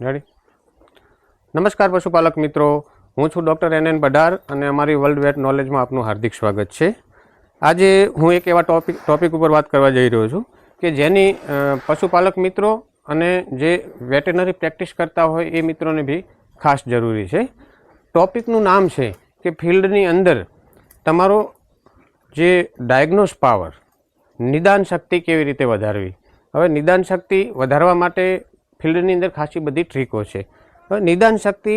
Ready નમસ્કાર પશુપાલક મિત્રો. હું છું ડૉક્ટર એન એન બઢાર અને અમારી વર્લ્ડ વેટ નોલેજમાં આપનું હાર્દિક સ્વાગત છે. આજે હું એક એવા ટોપિક ટોપિક ઉપર વાત કરવા જઈ રહ્યો છું કે જેની પશુપાલક મિત્રો અને જે વેટેનરી પ્રેક્ટિસ કરતા હોય એ મિત્રોને બી ખાસ જરૂરી છે. ટોપિકનું નામ છે કે ફિલ્ડની અંદર તમારો જે ડાયગ્નોસ પાવર, નિદાન શક્તિ કેવી રીતે વધારવી? હવે નિદાન શક્તિ વધારવા માટે ફિલ્ડની અંદર ખાસી બધી ટ્રીકો છે. નિદાન શક્તિ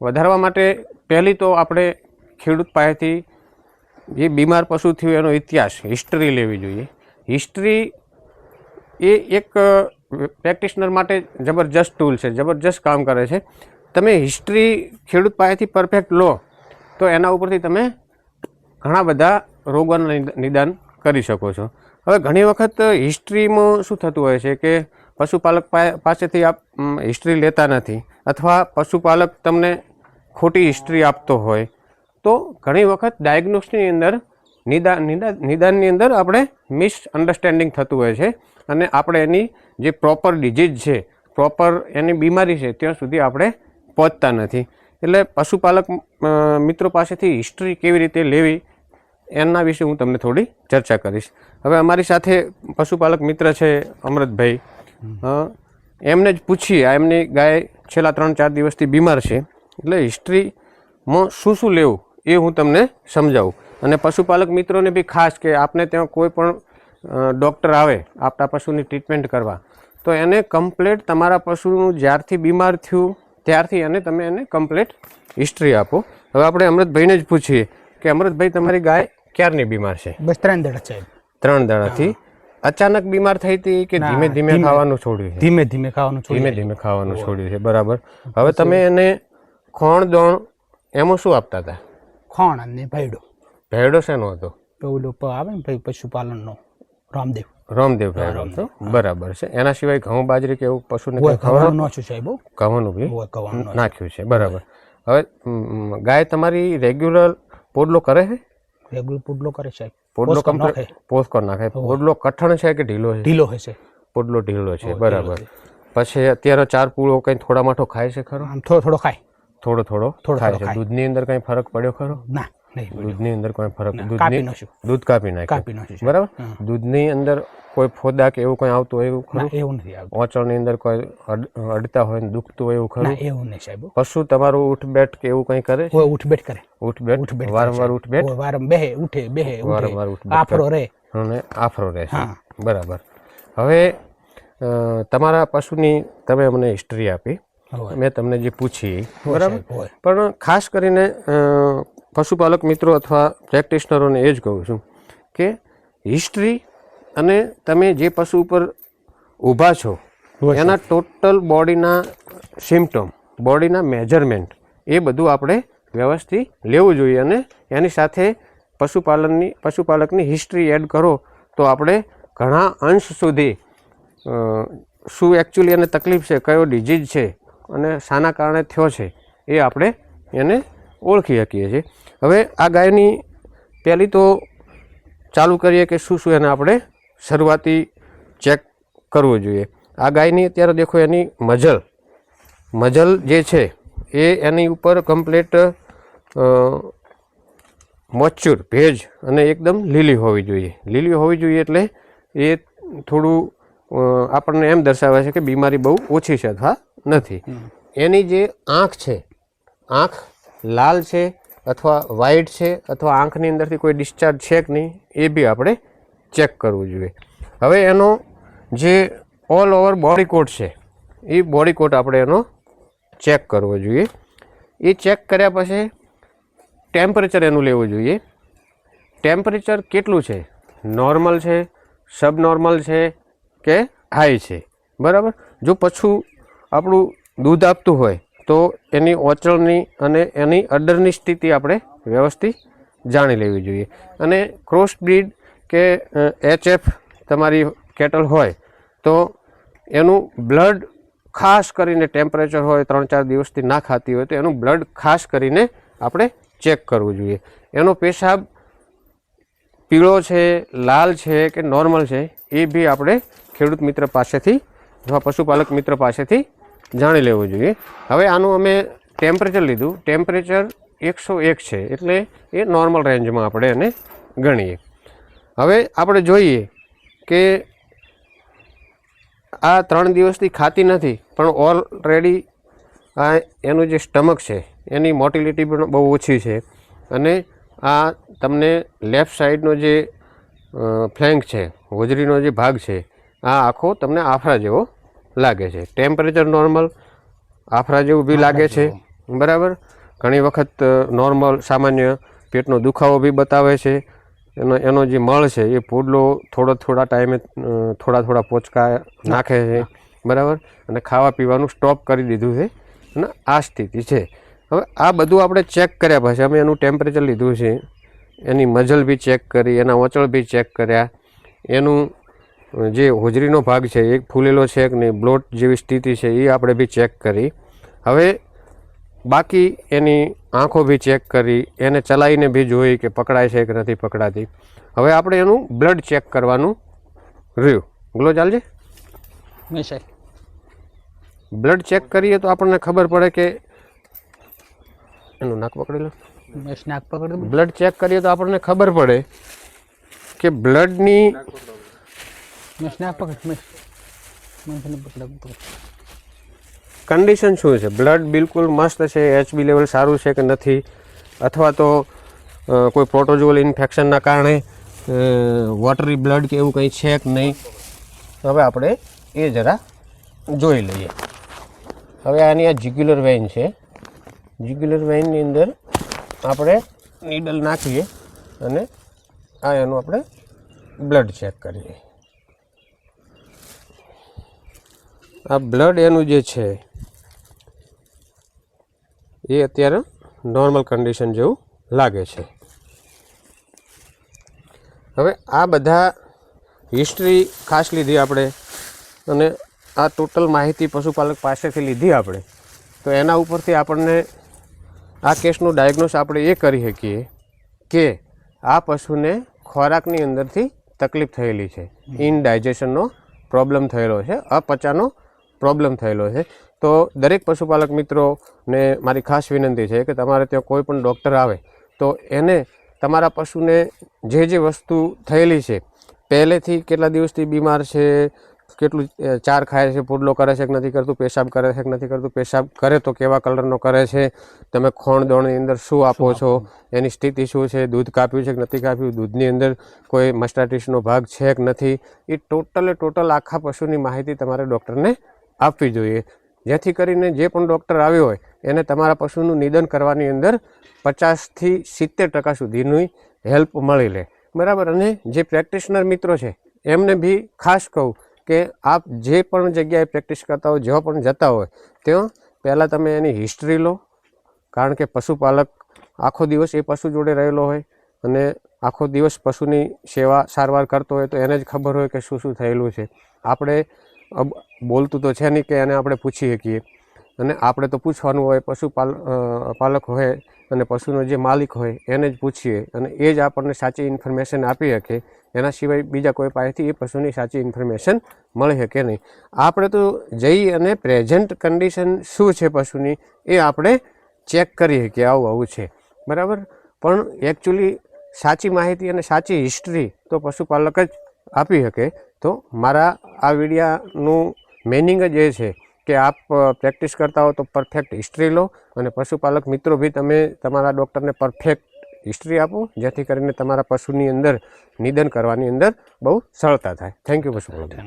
વધારવા માટે પહેલી તો આપણે ખેડૂત પાસેથી જે બીમાર પશુ થયું એનો ઇતિહાસ હિસ્ટ્રી લેવી જોઈએ. હિસ્ટ્રી એ એક પ્રેક્ટિશનર માટે જબરજસ્ત ટૂલ છે, જબરજસ્ત કામ કરે છે. તમે હિસ્ટ્રી ખેડૂત પાસેથી પરફેક્ટ લો, તો એના ઉપરથી તમે ઘણા બધા રોગોનું નિદાન કરી શકો છો. હવે ઘણી વખત હિસ્ટ્રીમાં શું થતું હોય છે કે પશુપાલક પાસેથી આપ હિસ્ટ્રી લેતા નથી અથવા પશુપાલક તમને ખોટી હિસ્ટ્રી આપતો હોય, તો ઘણી વખત ડાયગ્નોસની અંદર નિદાન નિદાન નિદાનની અંદર આપણે મિસઅન્ડરસ્ટેન્ડિંગ થતું હોય છે અને આપણે એની જે પ્રોપર ડિઝીઝ છે પ્રોપર એની બીમારી છે, ત્યાં સુધી આપણે પહોંચતા નથી. એટલે પશુપાલક મિત્રો પાસેથી હિસ્ટ્રી કેવી રીતે લેવી, એના વિશે હું તમને થોડી ચર્ચા કરીશ. હવે અમારી સાથે પશુપાલક મિત્ર છે અમૃતભાઈ. એમને જ પૂછીએ આ એમની ગાય છેલ્લા ત્રણ ચાર દિવસથી બીમાર છે. એટલે હિસ્ટ્રીમાં શું શું લેવું એ હું તમને સમજાવું. અને પશુપાલક મિત્રોને બી ખાસ કે આપને ત્યાં કોઈ પણ ડૉક્ટર આવે આપણા પશુની ટ્રીટમેન્ટ કરવા તો એને કમ્પ્લેટ તમારા પશુનું જ્યારથી બીમાર થયું ત્યારથી એને તમે એને કમ્પ્લેટ હિસ્ટ્રી આપો. હવે આપણે અમૃતભાઈને જ પૂછીએ કે અમૃતભાઈ તમારી ગાય ક્યારની બીમાર છે? બસ ત્રણ દડા છે. ત્રણ દાડાથી. અચાનક બીમાર થઈ હતી કે ધીમે ધીમે. ખાવાનું છોડ્યું છે? ધીમે ધીમે ખાવાનું ધીમે ધીમે ખાવાનું છોડ્યું છે બરાબર. હવે તમે એને ખોણ દોણ એમાં શું આપતા હતા? ખોણ અને ભેડો. ભેડો શેનો હતો? પેલો આવે ને ભાઈ પશુપાલનનો રામદેવ. રામદેવ ભેડો બરાબર છે. એના સિવાય ઘઉં બાજરી કે એવું પશુને ખવાનું? નાખ્યું છે. ઘઉંનું બી? નાખ્યું છે બરાબર. હવે ગાય તમારી રેગ્યુલર પોડલો કરે છે? રેગ્યુલર પોડલો કરે સાહેબ. પોડલો પોસ્કો કમ્પ્લીટ નાખે. પોડલો કઠણ છે કે ઢીલો છે? ઢીલો હશે. પોડલો ઢીલો છે બરાબર. પછી અત્યારે ચાર પૂળો કંઈ થોડા માઠો ખાય છે ખરો? આમ થોડો થોડો ખાય. થોડો થોડો થોડો ખાય છે. દૂધની અંદર કંઈ ફરક પડ્યો ખરો? ના. નહીં દૂધની અંદર કોઈ ફરક દૂધની દૂધ કાપી નાખ્યું કાપી નાખ્યું બરાબર? દૂધની અંદર કોઈ ફોદા કે એવું કંઈ આવતું હોય એવું ખરું? એવું નથી આવતું. ઓચળની અંદર કોઈ અડતા હોય ને દુખતું હોય એવું ખરું? એવું નહીં સાહેબ. પશુ તમારું ઉઠ બેઠ કે એવું કંઈ કરે કોઈ ઉઠબેઠ કરે. ઉઠ બેઠ વારંવાર ઉઠબેઠ? વારંવાર બેહે ઉઠે બેહે વારંવાર ઉઠબેઠ ઉઠ-બેઠ આફરો રહે. અને આફરો રહે. બરાબર. હવે તમારા પશુની તમે અમને હિસ્ટ્રી આપી. મેં તમને જે પૂછી. બરાબર? પણ ખાસ કરીને પશુપાલક મિત્રો અથવા પ્રેક્ટિશનરોને એ જ કહું છું કે હિસ્ટ્રી અને તમે જે પશુ ઉપર ઊભા છો એના ટોટલ બોડીના સિમ્ટમ બોડીના મેજરમેન્ટ એ બધું આપણે વ્યવસ્થિત લેવું જોઈએ અને એની સાથે પશુપાલનની પશુપાલકની હિસ્ટ્રી એડ કરો તો આપણે ઘણા અંશ સુધી શું એકચ્યુઅલી એને તકલીફ છે કયો ડિઝીઝ છે અને શાના કારણે થયો છે એ આપણે એને ઓળખી શકીએ છીએ. હવે આ ગાયની પહેલી તો ચાલુ કરીએ કે શું શું એને આપણે શરૂઆતી ચેક કરવું જોઈએ. આ ગાયની અત્યારે દેખો એની મજલ મજલ જે છે એ એની ઉપર કમ્પ્લીટ મોચ્યુર ભેજ અને એકદમ લીલી હોવી જોઈએ. લીલી હોવી જોઈએ એટલે એ થોડું આપણને એમ દર્શાવે છે કે બીમારી બહુ ઓછી છે અથવા નથી. એની જે આંખ છે આંખ લાલ છે અથવા વ્હાઈટ છે અથવા આંખની અંદરથી કોઈ ડિસ્ચાર્જ છે કે નહીં, એ બી આપણે ચેક કરવું જોઈએ. હવે એનો જે ઓલ ઓવર બોડી કોટ છે, એ બોડી કોટ આપણે એનો ચેક કરવો જોઈએ. એ ચેક કર્યા પછી ટેમ્પરેચર એનું લેવું જોઈએ. ટેમ્પરેચર કેટલું છે? નોર્મલ છે સબ નોર્મલ છે કે હાઈ છે? બરાબર? જો પછું આપણું દૂધ આપતું હોય તો એની ઓચળની અને એની અડરની સ્થિતિ આપણે વ્યવસ્થિત જાણી લેવી જોઈએ. અને ક્રોસ બ્રીડ કે એચએફ તમારી કેટલ હોય, તો એનું બ્લડ ખાસ કરીને ટેમ્પરેચર હોય, ત્રણ ચાર દિવસથી ના ખાતી હોય, તો એનું બ્લડ ખાસ કરીને આપણે ચેક કરવું જોઈએ. એનો પેશાબ પીળો છે, લાલ છે કે નોર્મલ છે, એ બી આપણે ખેડૂત મિત્ર પાસેથી અથવા પશુપાલક મિત્ર પાસેથી જાણી લેવું જોઈએ. હવે આનું અમે ટેમ્પરેચર લીધું. ટેમ્પરેચર એકસો એક છે, એટલે એ નોર્મલ રેન્જમાં આપણે એને ગણીએ. હવે આપણે જોઈએ કે આ ત્રણ દિવસથી ખાતી નથી, પણ ઓલરેડી આ એનું જે સ્ટમક છે, એની મોટિલિટી પણ બહુ ઓછી છે. અને આ તમને લેફ્ટ સાઈડનો જે ફ્લેન્ક છે, હોજરીનો જે ભાગ છે, આ આખો તમને આફરા જેવો લાગે છે. ટેમ્પરેચર નોર્મલ આફરા જેવું બી લાગે છે. બરાબર? ઘણી વખત નોર્મલ સામાન્ય પેટનો દુખાવો બી બતાવે છે. એનો એનો જે મળ છે એ પૂડલો થોડો થોડા ટાઈમે થોડા થોડા પોચકા નાખે છે. બરાબર? અને ખાવા પીવાનું સ્ટોપ કરી દીધું છે. અને આ સ્થિતિ છે. હવે આ બધું આપણે ચેક કર્યા પછી અમે એનું ટેમ્પરેચર લીધું છે. એની મજલ બી ચેક કરી એના ઓચળ બી ચેક કર્યા. એનું જે હોજરીનો ભાગ છે એ ફૂલેલો છે કે નહીં બ્લોટ જેવી સ્થિતિ છે એ આપણે બી ચેક કરી. હવે બાકી એની આંખો બી ચેક કરી એને ચલાવીને બી જોઈ કે પકડાય છે કે નથી પકડાતી. હવે આપણે એનું બ્લડ ચેક કરવાનું રહ્યું. ગ્લો ચાલજે. સાહેબ બ્લડ ચેક કરીએ તો આપણને ખબર પડે કે એનું નાક પકડી લો નાક પકડી બ્લડ ચેક કરીએ તો આપણને ખબર પડે કે બ્લડની મેં સ્નેક પકડ મેં મેં પકડ પકડ કન્ડિશન શું છે? બ્લડ બિલકુલ મસ્ત છે એચબી લેવલ સારું છે કે નથી? અથવા તો કોઈ પ્રોટોઝોલ ઇન્ફેક્શનના કારણે વોટરી બ્લડ કે એવું કંઈ છે કે નહીં? હવે આપણે એ જરા જોઈ લઈએ. હવે આની આ જીગ્યુલર વેઇન છે. જીગ્યુલર વેઇનની અંદર આપણે નીડલ નાખીએ અને આ એનું આપણે બ્લડ ચેક કરીએ. આ બ્લડ એનું જે છે એ અત્યારે નોર્મલ કન્ડિશન જેવું લાગે છે. હવે આ બધા હિસ્ટ્રી ખાસ લીધી આપણે અને આ ટોટલ માહિતી પશુપાલક પાસેથી લીધી આપણે. તો એના ઉપરથી આપણને આ કેસનું ડાયગ્નોસ આપણે એ કરી શકીએ કે આ પશુને ખોરાકની અંદરથી તકલીફ થયેલી છે. ઇનડાયજેશનનો પ્રોબ્લેમ થયેલો છે અપચાનો પ્રોબ્લેમ થયેલો છે. તો દરેક પશુપાલક મિત્રોને મારી ખાસ વિનંતી છે કે તમારે ત્યાં કોઈ પણ ડૉક્ટર આવે, તો એને તમારા પશુને જે જે વસ્તુ થયેલી છે, પહેલેથી કેટલા દિવસથી બીમાર છે, કેટલું ચાર ખાય છે, પુડલો કરે છે કે નથી કરતું, પેશાબ કરે છે કે નથી કરતું, પેશાબ કરે તો કેવા કલરનો કરે છે, તમે ખોણ દોણની અંદર શું આપો છો, એની સ્થિતિ શું છે, દૂધ કાપ્યું છે કે નથી કાપ્યું, દૂધની અંદર કોઈ મસ્ટાટીસનો ભાગ છે કે નથી, એ ટોટલે ટોટલ આખા પશુની માહિતી તમારે ડૉક્ટરને આપવી જોઈએ. જેથી કરીને જે પણ ડૉક્ટર આવ્યો હોય, એને તમારા પશુનું નિદાન કરવાની અંદર પચાસથી સિત્તેર ટકા સુધીની હેલ્પ મળી લે. બરાબર? અને જે પ્રેક્ટિશનર મિત્રો છે, એમને બી ખાસ કહું કે આપ જે પણ જગ્યાએ પ્રેક્ટિસ કરતા હોય જ્યાં પણ જતા હોય, ત્યાં પહેલાં તમે એની હિસ્ટ્રી લો. કારણ કે પશુપાલક આખો દિવસ એ પશુ જોડે રહેલો હોય અને આખો દિવસ પશુની સેવા સારવાર કરતો હોય, તો એને જ ખબર હોય કે શું શું થયેલું છે. આપણે બોલતું તો છે નહીં કે એને આપણે પૂછી શકીએ. અને આપણે તો પૂછવાનું હોય પશુપાલ પાલક હોય અને પશુનો જે માલિક હોય એને જ પૂછીએ અને એ જ આપણને સાચી ઇન્ફોર્મેશન આપી શકે. એના સિવાય બીજા કોઈ પાસેથી એ પશુની સાચી ઇન્ફોર્મેશન મળી શકે નહીં. આપણે તો જઈ અને પ્રેઝન્ટ કન્ડિશન શું છે પશુની એ આપણે ચેક કરી શકીએ, આવું આવું છે. બરાબર? પણ એકચ્યુઅલી સાચી માહિતી અને સાચી હિસ્ટ્રી તો પશુપાલક જ આપી શકે. તો મારા આ વિડિયાનું મેનિંગ જ એ છે કે આપ પ્રેક્ટિસ કરતા હો તો પરફેક્ટ હિસ્ટ્રી લો અને પશુપાલક મિત્રો બી તમે તમારા ડૉક્ટરને પરફેક્ટ હિસ્ટ્રી આપો, જેથી કરીને તમારા પશુની અંદર નિદાન કરવાની અંદર બહુ સરળતા થાય. થેન્ક યુ પશુપાલક.